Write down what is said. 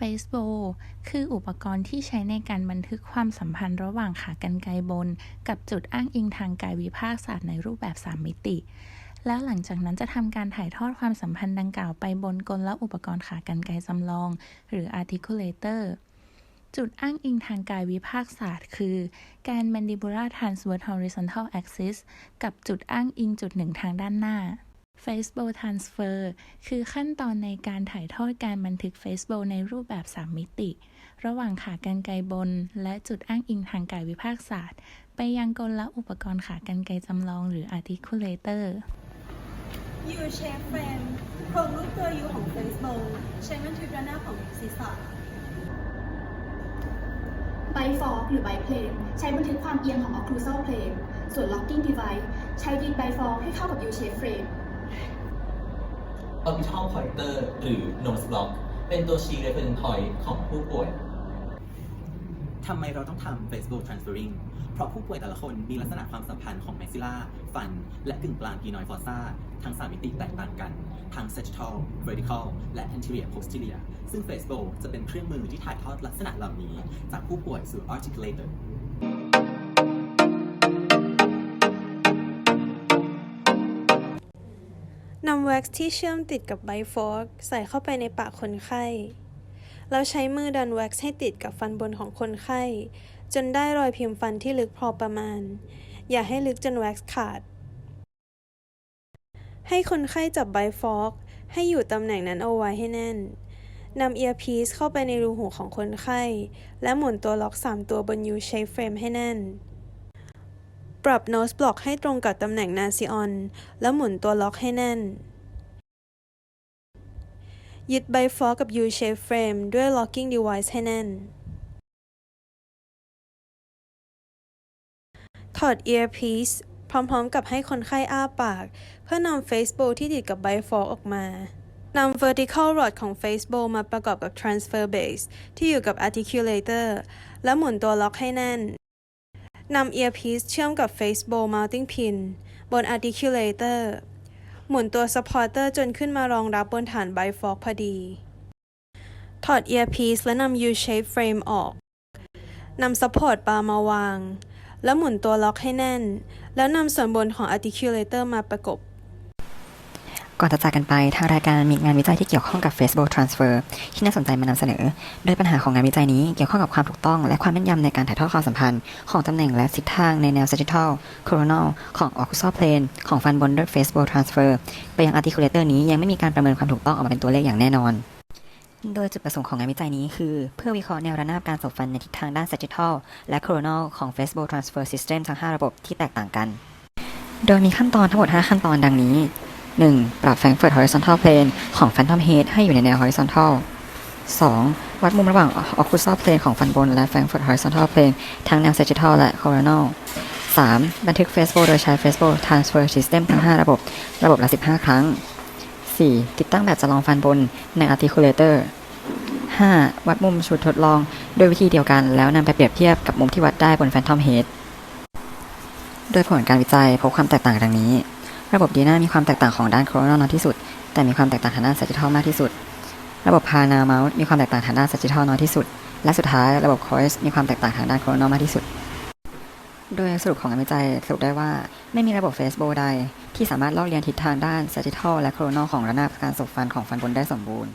Facebook คืออุปกรณ์ที่ใช้ในการบันทึกความสัมพันธ์ระหว่างขากรรไกรบน กับจุดอ้างอิงทางกายวิภาคศาสตร์ในรูปแบบ 3 มิติ แล้วหลังจากนั้นจะทำการถ่ายทอดความสัมพันธ์ดังกล่าวไปบนกลและอุปกรณ์ขากรรไกรจำลอง หรือ articulator จุดอ้างอิงทางกายวิภาคศาสตร์ คือแกน mandibular transverse horizontal axis กับจุดอ้างอิงจุดหนึ่งทางด้านหน้า Facebook Transfer คือขั้นตอนในการถ่ายทอดการบันทึก Facebook ในรูปแบบ 3 มิติ ระหว่างขากรรไกรบน และจุดอ้างอิงทางกายวิภาคศาสตร์ ไปยังกลและอุปกรณ์ขากรรไกรจำลองหรือ articulator U shape frame โครงรูปตัว U ของ Facebook ใช้บันทึกด้านหน้าของศีรษะไบฟอกหรือไบเพลนใช้บันทึกความเอียงของ occlusal plane ส่วน locking device ใช้ยึดไบฟอกให้เข้ากับ U shape frame orbital pointer หรือ nose block เป็นตัวชี้ reference point ของผู้ป่วยทำไมเราต้องทำ Facebook transferring เพราะผู้ป่วยแต่ละคนมีลักษณะความสัมพันธ์ของ maxilla ฟัน และกึ่งกลาง genoid fossa ทั้ง3มิติแตกต่างกัน ทั้ง sagittal vertical และ anterior posterior ซึ่ง Facebook จะเป็นเครื่องมือที่ถ่ายทอดลักษณะเหล่านี้ จากผู้ป่วยสู่ articulator นำแว็กซ์ที่เชื่อมติดกับไบฟอกใส่เข้าไปในปากคนไข้ แล้วใช้มือดันแว็กซ์ให้ติดกับฟันบนของคนไข้ จนได้รอยพิมพ์ฟันที่ลึกพอประมาณ อย่าให้ลึกจนแว็กซ์ขาด ให้คนไข้จับไบฟอกให้อยู่ตำแหน่งนั้นเอาไว้ให้แน่นนำเอียร์พีซเข้าไปในรูหูของคนไข้ และหมุนตัวล็อก 3 ตัวบน U shape frame ให้แน่น ปรับ nose block ให้ตรงกับตำแหน่งนาซิออน แล้วหมุนตัวล็อกให้แน่น ยึดไบฟอกับ U shape frame ด้วย locking device ให้แน่น ถอด earpiece พร้อมๆกับให้คนไข้อ้าปาก เพื่อนำ Facebook ที่ติดกับไบฟอร์ออกมานำ vertical rod ของ Facebook มาประกอบกับ transfer base ที่อยู่กับ articulator แล้วหมุนตัวล็อกให้แน่น นำ earpiece เชื่อมกับ Facebook mounting pin บน articulator หมุนตัว supporter จนขึ้นมารองรับบนฐาน bifork พอดี ถอด earpiece และนำ U-shape frame ออก นำ support bar มาวาง แล้วหมุนตัวล็อกให้แน่น แล้วนำส่วนบนของ articulator มาประกบ ก่อนจะจากกันไป ทางรายการมีงานวิจัยที่เกี่ยวข้องกับ Facebook Transfer ที่น่าสนใจมานำเสนอ โดยปัญหาของงานวิจัยนี้เกี่ยวข้องกับความถูกต้อง และความแม่นยำในการถ่ายทอดความสัมพันธ์ ของตำแหน่งและทิศทางในแนว sagittal coronal ของ occlusal plane ของฟันบนด้วย Facebook Transfer ไปยัง articulator นี้ยังไม่มีการประเมินความถูกต้องออกมาเป็นตัวเลขอย่างแน่นอน โดยจุดประสงค์ของงานวิจัยนี้คือ เพื่อวิเคราะห์แนวระนาบการสบฟันในทิศทางด้าน sagittal และ coronal ของ Facebook Transfer System ทั้ง 5 ระบบที่แตกต่างกัน โดยมีขั้นตอนทั้งหมด 5 ขั้นตอนดังนี้ 1. ปรับ Frankfurt Horizontal Plane ของ Phantom Head ให้อยู่ในแนว Horizontal 2. วัดมุมระหว่าง Occlusal Plane ของฟันบน และ Frankfurt Horizontal Plane ทั้งแนว Sagittal และ Coronal 3. บันทึก Facebook โดยใช้ Facebook Transfer System ทั้ง 5 ระบบ ระบบละ 15 ครั้ง 4. ติดตั้งแบบจำลองฟันบนใน Articulator 5. วัดมุมชุดทดลองด้วยวิธีเดียวกัน แล้วนำไปเปรียบเทียบกับมุมที่วัดได้บน Phantom Head โดยผลการวิจัยพบความแตกต่างดังนี้ ระบบดีน่ามีความแตกต่างของด้านโคโรนาน้อยที่สุด แต่มีความแตกต่างทางด้าน sagittal มากที่สุด ระบบพานาเมาส์มีความแตกต่างทางด้าน sagittal น้อยที่สุด และสุดท้ายระบบคอยส์มีความแตกต่างทางด้านโคโรนามากที่สุด โดยสรุปของงานวิจัยสรุปได้ว่าไม่มีระบบเฟสโบใด ที่สามารถลอกเลียนทิศทางด้าน sagittal และโครนอลของระนาบการสบฟันของฟันบนได้สมบูรณ์